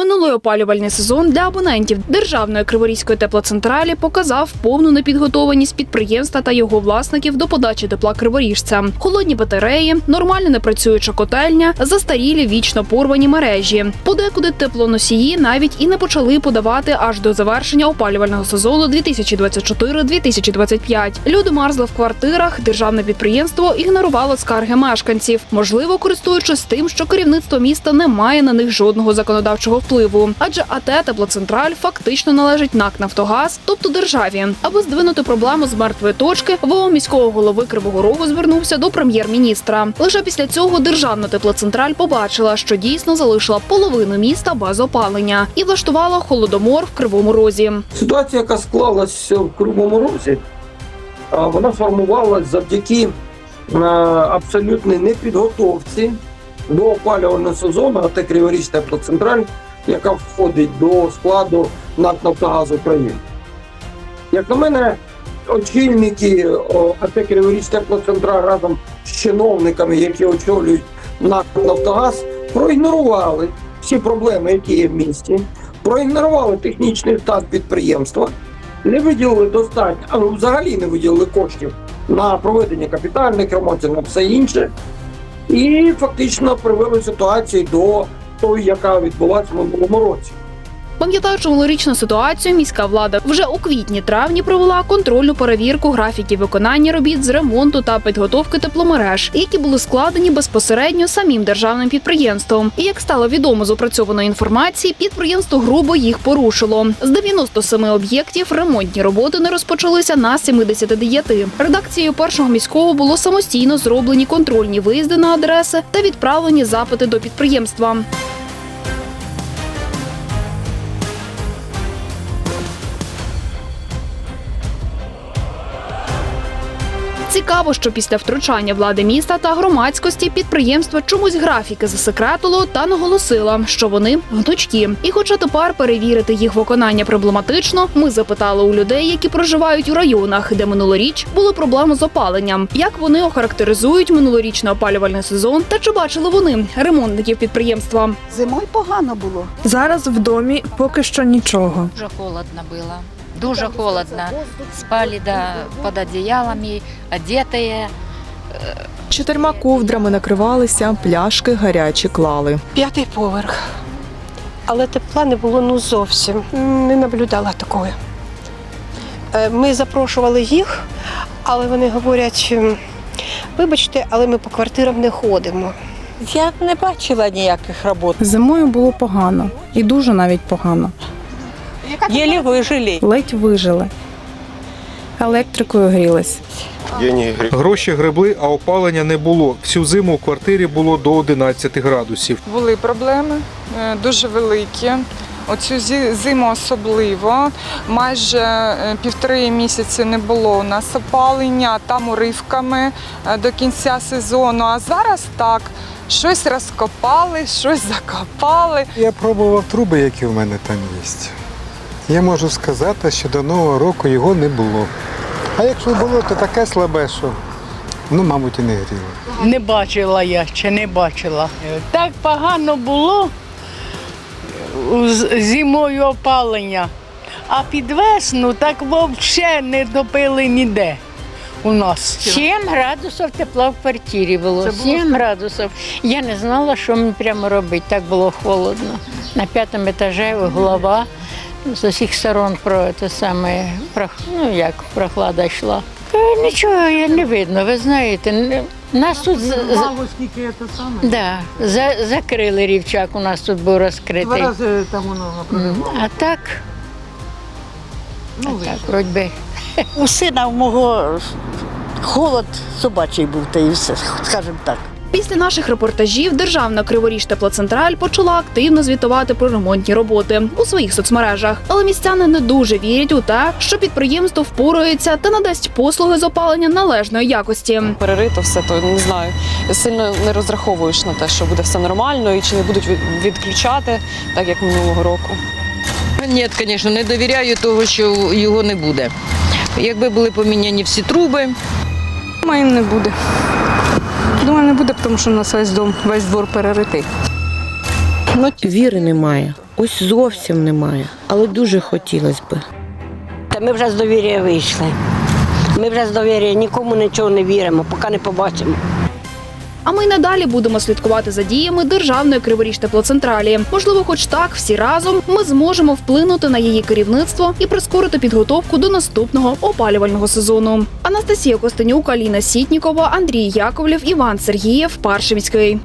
Минулий опалювальний сезон для абонентів державної Криворізької теплоцентралі показав повну непідготованість підприємства та його власників до подачі тепла криворіжцям. Холодні батареї, нормально не працююча котельня, застарілі вічно порвані мережі. Подекуди теплоносії навіть і не почали подавати аж до завершення опалювального сезону 2024-2025. Люди мерзли в квартирах. Державне підприємство ігнорувало скарги мешканців, можливо, користуючись тим, що керівництво міста не має на них жодного законодавчого впливу. Адже АТ теплоцентраль фактично належить НАК Нафтогаз, тобто державі. Аби здвинути проблему з мертвої точки, ВО міського голови Кривого Рогу звернувся до прем'єр-міністра. Лише після цього державна теплоцентраль побачила, що дійсно залишила половину міста без опалення і влаштувала холодомор в Кривому Розі. Ситуація, яка склалася в Кривому Розі, вона формувалась завдяки абсолютній непідготовці до опалювального сезону АТ Криворіж Теплоцентраль, яка входить до складу НАК «Нафтогаз України. Як на мене, очільники АТ Теплоцентраль разом з чиновниками, які очолюють НАК «Нафтогаз», проігнорували всі проблеми, які є в місті, проігнорували технічний стан підприємства, не виділили достатньо, а ну, взагалі не виділили коштів на проведення капітальних ремонтів, на все інше. І фактично привели ситуацію до тої, яка відбулася в минулому році. Пам'ятаючи минулорічну ситуацію, міська влада вже у квітні-травні провела контрольну перевірку графіків виконання робіт з ремонту та підготовки тепломереж, які були складені безпосередньо самим державним підприємством. І як стало відомо з опрацьованої інформації, підприємство грубо їх порушило. З 97 об'єктів ремонтні роботи не розпочалися на 79. Редакцією першого міського було самостійно зроблені контрольні виїзди на адреси та відправлені запити до підприємства. Цікаво, що після втручання влади міста та громадськості підприємство чомусь графіки засекретило та наголосило, що вони гнучкі. І хоча тепер перевірити їх виконання проблематично, ми запитали у людей, які проживають у районах, де минулоріч були проблеми з опаленням, як вони охарактеризують минулорічний опалювальний сезон та чи бачили вони ремонтників підприємства. Зимою погано було. Зараз в домі поки що нічого. Дуже холодно было. Дуже холодно. Спали да, под одеялами, одетые. Чотирма ковдрами накривалися, пляшки гарячі клали. П'ятий поверх. Але тепла не було ну зовсім. Не наблюдала такої. Е, Ми запрошували їх, але вони говорять, ем, вибачте, але ми по квартирам не ходимо. Я не бачила ніяких робот. Зимою було погано і дуже навіть погано. Єлі вижили. Ледь вижили. Електрикою грілись. Гроші гребли, а опалення не було. Всю зиму в квартирі було до 11 градусів. Були проблеми е, дуже великі. Оцю зі- зиму особливо. Майже е, півтори місяці не було у нас опалення, там уривками е, до кінця сезону. А зараз так, щось розкопали, щось закопали. Я пробував труби, які в мене там є. Я можу сказати, що до Нового року його не було. А якщо було, то таке слабе, що ну, мабуть, і не гріло. Не бачила я, ще не бачила. Так погано було з- зимою опалення, а під весну так взагалі не топили ніде у нас. 7 градусів тепла в квартирі було. 7 градусів. Я не знала, що мені прямо робити. Так було холодно. На п'ятому етажі голова з усіх сторон про те саме, ну як прохлада йшла. Е, Нічого не видно, ви знаєте. Нас тут скільки це саме. да, за, закрили рівчак, у нас тут був розкритий. там воно М, А так, Ну, а так, вроді би. У сина в мого холод собачий був, та і все, скажімо так. Після наших репортажів державна Криворіж теплоцентраль почала активно звітувати про ремонтні роботи у своїх соцмережах. Але містяни не дуже вірять у те, що підприємство впорається та надасть послуги з опалення належної якості. перерито все, то не знаю. Сильно не розраховуєш на те, що буде все нормально і чи не будуть відключати, так як минулого року. Ні, звісно, не довіряю того, що його не буде. Якби були поміняні всі труби, Думаю, не буде. Думаю, не буде, тому що у нас весь дом, весь двор переритий. Віри немає. Ось зовсім немає. Але дуже хотілося би. Та ми вже з довір'я вийшли. Ми вже з довір'я нікому нічого не віримо, поки не побачимо. А ми й надалі будемо слідкувати за діями державної Криворіжтеплоцентралі. Можливо, хоч так всі разом ми зможемо вплинути на її керівництво і прискорити підготовку до наступного опалювального сезону. Анастасія Костенюк, Аліна Сітнікова, Андрій Яковлєв, Іван Сергієв, Паршивський.